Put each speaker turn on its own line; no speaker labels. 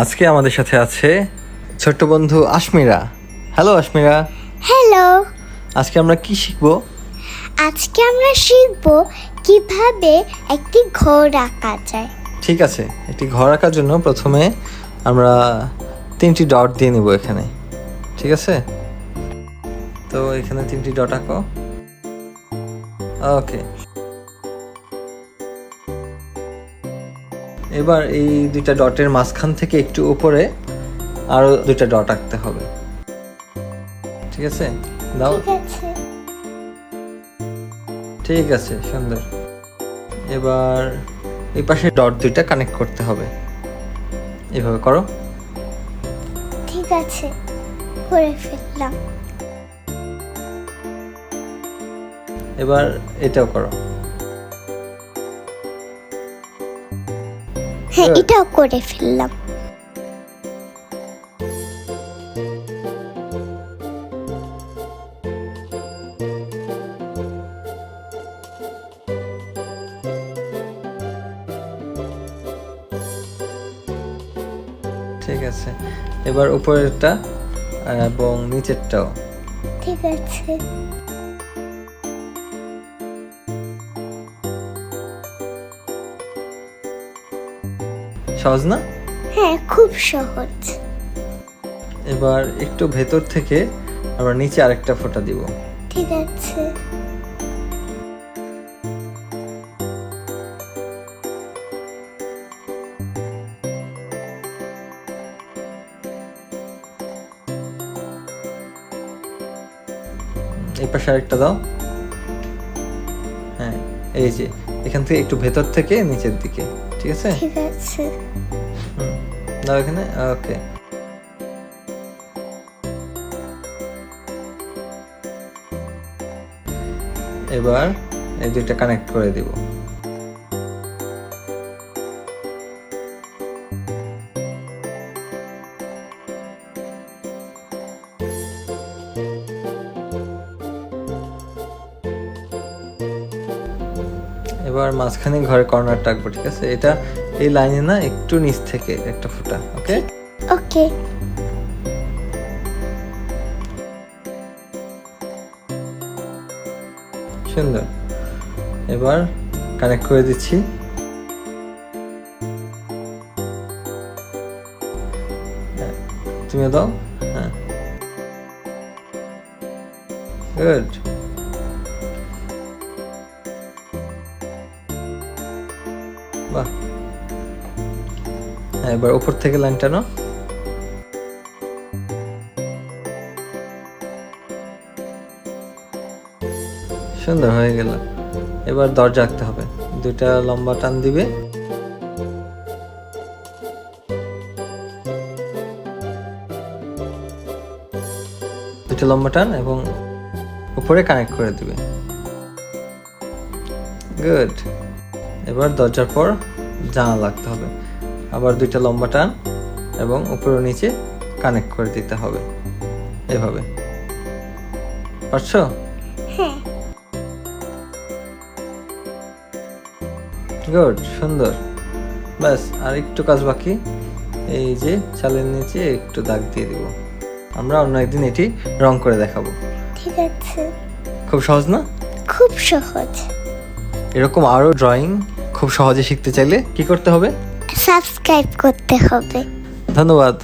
আজকে আমাদের সাথে আছে ছোট্ট বন্ধু আশমিরা। হ্যালো আশমিরা।
হ্যালো
আজকে আমরা কি শিখব?
আজকে আমরা শিখব কীভাবে একটি ঘর আঁকা যায়।
ঠিক আছে একটি ঘর আঁকার জন্য প্রথমে আমরা তিনটি ডট দিয়ে নেব এখানে। ঠিক আছে? তো এখানে তিনটি ডট আঁকো। ওকে এবার এই দুইটা ডটের মাঝখান থেকে একটু উপরে আরও দুইটা ডট আঁকতে হবে। ঠিক আছে? দাও।
ঠিক আছে।
ঠিক আছে সুন্দর। এবার এই পাশে ডট দুইটা কানেক্ট করতে হবে। এভাবে করো।
ঠিক আছে। করে ফেললাম।
এবার এটাও করো।
হ্যাঁ। এটাও করে ফেললাম।
ঠিক আছে। এবার উপরেরটা এবং নিচেরটাও।
ঠিক আছে।
সহজ না?
হ্যাঁ খুব সহজ।
এবার একটু ভেতর থেকে আবার নিচে আরেকটা ফোঁটা দিব।
ঠিক আছে।
এই পাশে আরেকটা দাও। হ্যাঁ এই যে। এখান থেকে একটু ভেতর থেকে নিচের দিকে ঠিক আছে?
ঠিক আছে।
দাও এখানে ওকে। এবার এই দুইটা কানেক্ট করে দিব। এবার মাঝখানে ঘরের কর্নার টাকবো ঠিক আছে? এটা এই লাইনে না একটু নিচ থেকে একটা ফুটা ওকে?
ওকে।
সুন্দর। এবার কানেক্ট করে দিচ্ছি। হ্যাঁ, তুমিও দাও হ্যাঁ। গুড বাহ। হ্যাঁ এবার উপর থেকে লাইন টানো। সুন্দর, হয়ে গেল। এবার দরজা আঁকতে হবে। দুইটা লম্বা টান দিবে। দুইটা লম্বা টান এবং উপরে কানেক্ট করে দিবে। গুড এবার দরজার পর জানালা লাগতে হবে। আবার দুইটা লম্বা টান এবং উপরে নিচে কানেক্ট করে দিতে হবে। এভাবে। পারছ?
হ্যাঁ।
গুড সুন্দর। ব্যাস আর একটু কাজ বাকি। এই যে চালের নিচে একটু দাগ দিয়ে দিব। আমরা অন্য একদিন এটি রং করে দেখাবো।
ঠিক আছে।
খুব সহজ না?
খুব সহজ।
এরকম আরও ড্রয়িং খুব সহজে শিখতে চাইলে কি করতে হবে?
সাবস্ক্রাইব করতে হবে।
ধন্যবাদ।